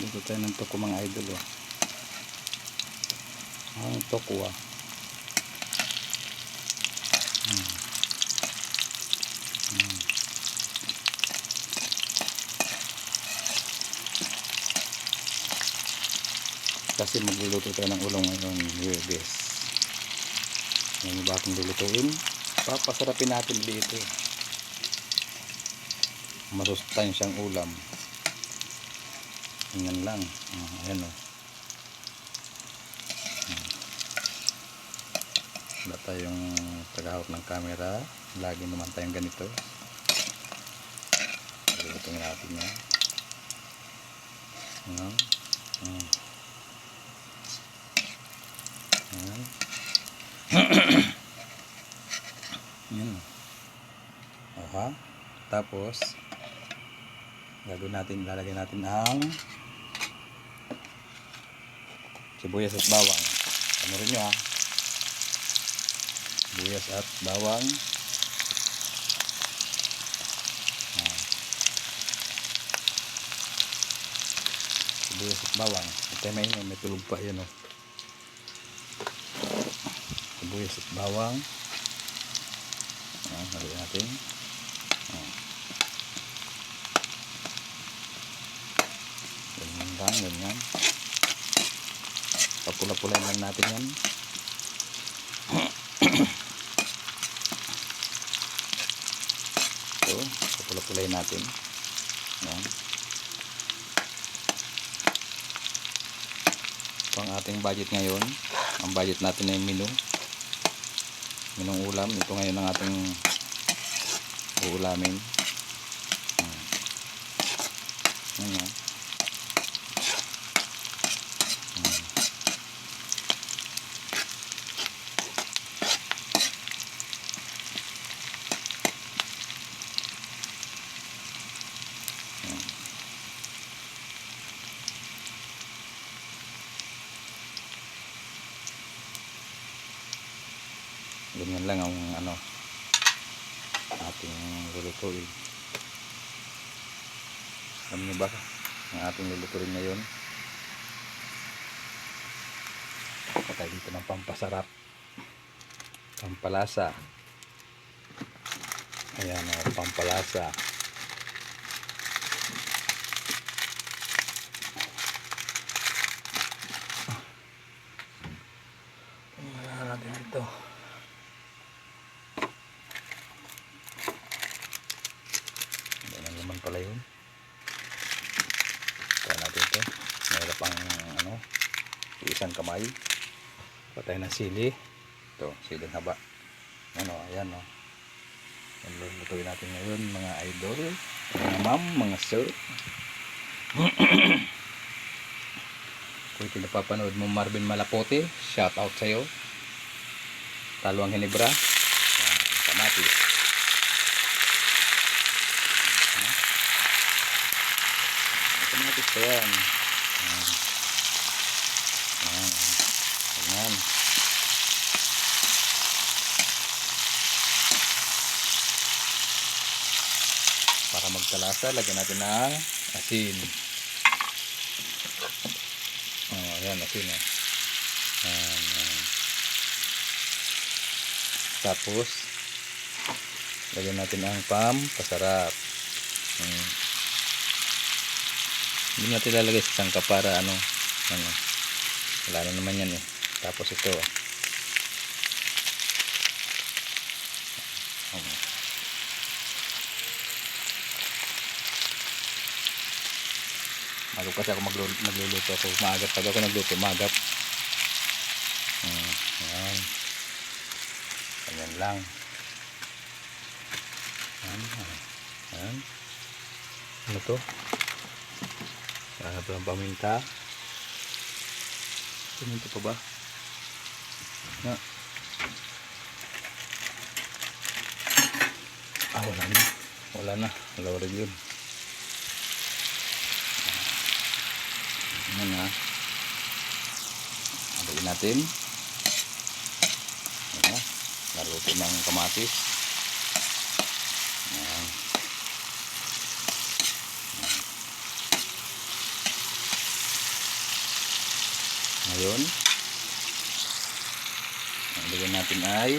Dito tayo ng toko mga idol oh. Ang toko ah. Hmm. Hmm. Kasi magluluto tayo ng ulam ngayon, Huwebes. Ngayon ba akong lulutuin? Papasarapin natin dito. Masustansyang ulam. Ganyan lang. Ah, ayan o. Hmm. Wala tayong tagahawak ng camera. Lagi naman tayong ganito. Lulutuin natin yan. Ayan. Ayan. Ayan. Ayan. Aha. Tapos, gagawin natin, lalagyan natin ang sibuyas at bawang. Ano rin nyo ha? Sibuyas at bawang. Ah. Sibuyas at bawang. Ito may, may tulog pa yun oh. Sibuyas at bawang. Ayan, lagyan natin. Ganyan ganyan. Papula-pulay lang natin yan. Ito, papula-pulay natin. Ayan. Ito ang ating budget ngayon. Ang budget natin ay menu. Minong ulam. Ito ngayon ang ating uulamin. Ayan. Ayan. Ayan. Ganyan lang ang ano ating lulutuin. Alam niyo ba ang ating lulutuin ngayon? Patay dito ng pampasarap. Pampalasa. Ayan o pampalasa Wala natin dito. Hindi na naman pala yun. Kaya natin ito. Mayroon pang ano, isang kamay. Patay na sili. Ito, siling haba. Ano, ayan o. Yan lulutuin natin ngayon mga idol, mga ma'am, mga sir. Kung ito napapanood mo Marvin Malapote, shout out sa'yo. Talwang Hinebra. Yan, kamatis. Kamatis pa. Yan. Yan. Yan. Para magkalasa, lagyan natin ng asin. Oh, ayan, asin oh. Ayan, ayan. Tapos, lagyan natin ang pam, pasarap. Hmm. Hindi natin lalagay sa sangka para ano, ano, wala na naman yan eh. Tapos ito, oh. Oh. Mago kasi ako magluluto, ako. Maagap pag ako nagluto, maagap. Hmm, yan. Ganyan lang. Yan. Yan. Ano to? Ng paminta. Paminta pa ba? Na. Ah, wala na. Wala na. Wala rin yun. Ayan na. Haluin natin. Ayan. Naluto ng kamatis. Ayan. Ngayon, ang natin ay